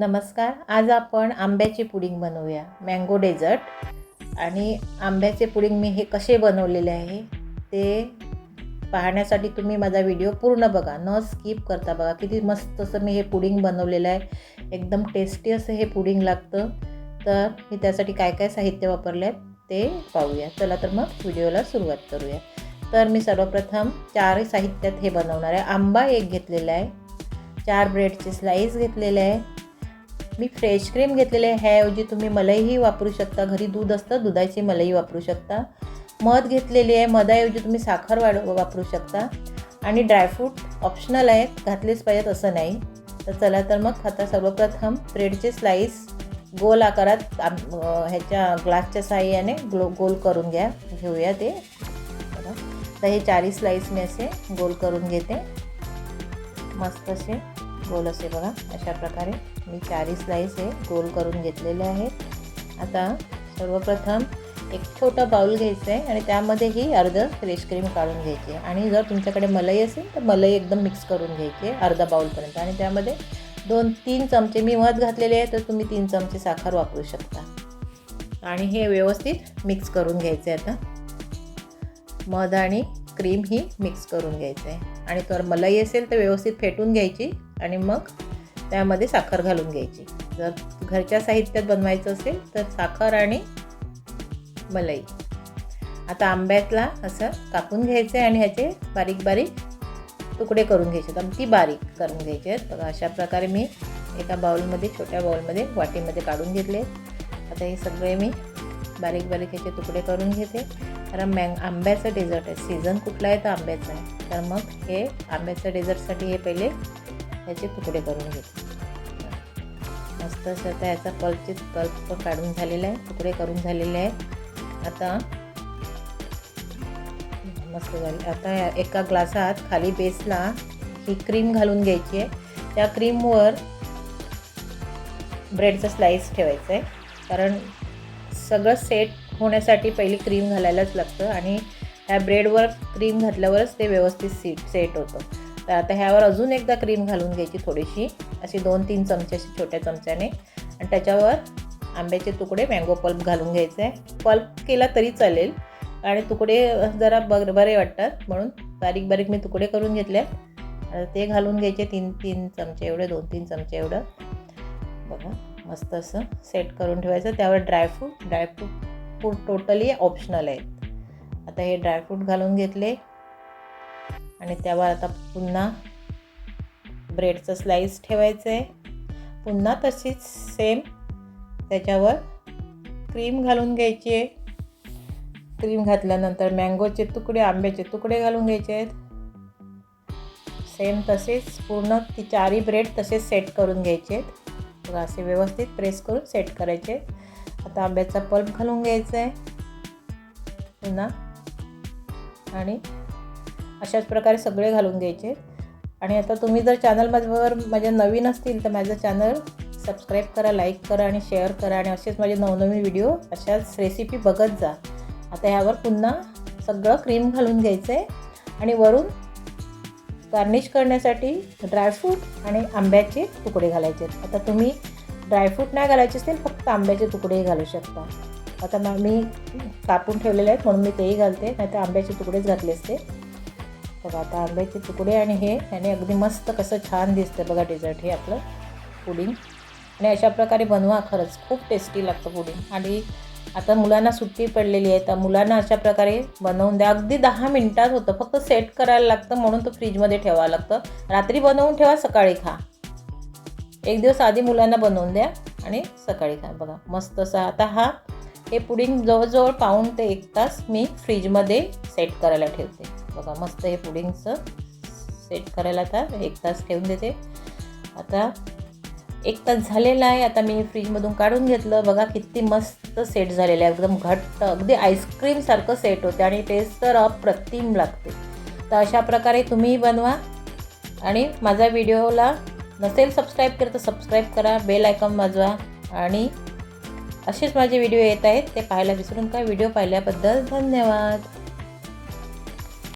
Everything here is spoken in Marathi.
नमस्कार आज आपण आंब्याची पुडिंग बनवूया. Mango dessert. आणि आंब्याचे पुडिंग मी हे कसे बनवलेले आहे ते पाहण्यासाठी तुम्ही माझा व्हिडिओ पूर्ण बघा. न स्किप करता बघा. किती मस्त असं मी हे पुडिंग बनवलेलं आहे. एकदम टेस्टी असं हे पुडिंग लागतं. तर मी त्यासाठी काय काय साहित्य वापरले आहे ते पाहूया. चला तर मग व्हिडिओला सुरुवात करूया. तर मी सर्वप्रथम चार साहित्यात हे बनवणार आहे. आंबा एक घेतलेला आहे. चार ब्रेडचे स्लाईस घेतलेले आहे. मी फ्रेश क्रीम घेतलेले आहे. ह्याऐवजी तुम्ही मलईही वापरू शकता. घरी दूध असतं दुधाची मलई वापरू शकता. मध घेतलेली आहे. मधाऐवजी तुम्ही साखर वाढ वापरू शकता. आणि ड्रायफ्रूट ऑप्शनल आहेत. घातलेच पाहिजेत असं नाही. तर चला तर मग आता सर्वप्रथम ब्रेडचे स्लाईस गोल आकारात आम- ह्याच्या ग्लासच्या साह्याने ग्लो गोल करून घ्या. घेऊया ते. तर हे चारही स्लाईस मी असे गोल करून घेते. मस्त असे गोल असे बघा. अशा प्रकारे. मी चारही स्लाईस हे गोल करून घेतलेले आहेत. आता सर्वप्रथम एक छोटा बाऊल घ्यायचा आहे आणि त्यामध्येही अर्धं अर्ध फ्रेश क्रीम काढून घ्यायची. आहे आणि जर तुमच्याकडे मलाई असेल तर मलाई एकदम मिक्स करून घ्यायची आहे अर्धा बाऊलपर्यंत आणि त्यामध्ये दोन तीन चमचे मी मध घातलेले आहे तर तुम्ही तीन चमचे साखर वापरू शकता. आणि हे व्यवस्थित मिक्स करून घ्यायचं आहे आता. मध आणि क्रीम ही मिक्स करून घ्यायचं आहे आणि तर मलाई असेल तर व्यवस्थित फेटून घ्यायची. आणि मग त्यामध्ये साखर घालून घ्यायची. जर घरच्या साहित्यात बनवायचं असेल तर साखर आणि मलाई. आता आंब्यातला असं कापून घ्यायचं आहे आणि ह्याचे बारीक बारीक तुकडे करून घ्यायचे. आहेत अगदी बारीक करून घ्यायचे आहेत. बघा अशा प्रकारे मी एका बाउलमध्ये छोट्या बाउलमध्ये वाटीमध्ये काढून घेतले आता हे सगळे मी बारीक बारीक ह्याचे तुकडे करून घेते. कारण मँग आंब्याचं डेझर्ट आहे. सीझन कुठला आहे तर आंब्याचं आहे. तर मग हे आंब्याचं डेझर्टसाठी हे पहिले ह्याचे तुकडे करून घेते. मस्त असं आता याचा पल्पचे पल्प पण काढून झालेला आहे तुकडे करून झालेले आहे आता मस्त झाले. आता एका ग्लासात खाली बेसला ही क्रीम घालून घ्यायची आहे. त्या क्रीमवर ब्रेडचा स्लाईस ठेवायचा आहे. कारण सगळं सेट होण्यासाठी पहिली क्रीम घालायलाच लागतं आणि ह्या ब्रेडवर क्रीम घातल्यावरच ते व्यवस्थित सीट सेट होतं. तर आता ह्यावर अजून एकदा क्रीम घालून घ्यायची थोडीशी. अशी दोन तीन चमचे अशी छोट्या चमच्याने. आणि त्याच्यावर आंब्याचे तुकडे मँगो पल्प घालून घ्यायचे. आहे पल्प केला तरी चालेल. आणि तुकडे जरा ब बरे वाटतात. म्हणून बारीक बारीक मी तुकडे करून घेतले. ते घालून घ्यायचे तीन तीन चमचे एवढे दोन तीन चमचे एवढं. बघा मस्त असं सेट करून ठेवायचं. त्यावर dry fruit dry fruit food totally optional आहेत. आता हे ड्रायफ्रूट घालून घेतले. आणि त्यावर आता पुन्हा ब्रेडचं स्लाईस ठेवायचं आहे पुन्हा तशीच सेम त्याच्यावर क्रीम घालून घ्यायची आहे. क्रीम घातल्यानंतर मँगोचे तुकडे आंब्याचे तुकडे घालून घ्यायचे आहेत. सेम तसेच पूर्ण ती चारही ब्रेड तसेच सेट करून घ्यायचे आहेत. असे व्यवस्थित प्रेस करून सेट करायचे आता आंब्याचा पल्प घालून घ्यायचा आहे. पुन्हा. आणि अशाच प्रकारे सगळे घालून घ्यायचे. आणि आता तुम्ही जर चॅनलवर माझ्या म्हणजे नवीन असतील तर माझं चॅनल सबस्क्राईब करा लाईक करा आणि शेअर करा आणि असेच माझे नवनवीन व्हिडिओ अशाच रेसिपी बघत जा. आता ह्यावर पुन्हा सगळं क्रीम घालून घ्यायचं आहे आणि वरून गार्निश करण्यासाठी ड्रायफ्रूट आणि आंब्याचे तुकडे घालायचे आहेत. आता तुम्ही ड्रायफ्रूट नाही घालायचे असतील फक्त आंब्याचे तुकडेही घालू शकता. आता मग मी कापून ठेवलेले आहेत म्हणून मी तेही घालते नाही तर आंब्याचे तुकडेच घातले असते. बघा आता आंब्याचे तुकडे आणि हे याने अगदी मस्त कसं छान दिसतं बघा डेझर्ट हे आपलं पुडिंग. आणि अशा प्रकारे बनवा खरंच खूप टेस्टी लागतं पुडिंग. आणि आता मुलांना सुट्टी पडलेली आहे तर मुलांना अशा प्रकारे बनवून द्या. अगदी दहा मिनटात होतं फक्त सेट करायला लागतं म्हणून तो फ्रीजमध्ये ठेवावं लागतं. रात्री बनवून ठेवा सकाळी खा. एक दिवस आधी मुलांना बनवून द्या आणि सकाळी खा. बघा मस्त असं आता हा हे पुडिंग जवळजवळ पाऊण ते एक तास मी फ्रीजमध्ये सेट करायला ठेवते. बघा मस्त हे पुडिंगचं सेट करायला आता एक तास ठेवून देते. आता एक तास झालेला आहे. आता मी फ्रीजमधून काढून घेतलं. बघा किती मस्त सेट झालेलं आहे. एकदम घट्ट अगदी आईस्क्रीमसारखं सेट होते आणि टेस्ट तर अप्रतिम लागते. तर अशा प्रकारे तुम्हीही बनवा आणि माझ्या व्हिडिओला नसेल सबस्क्राईब केलं तर सबस्क्राईब करा बेल आयकॉन वाजवा आणि असेच माझे व्हिडिओ येत आहेत ते पाहायला विसरून का? व्हिडिओ पाहिल्याबद्दल धन्यवाद.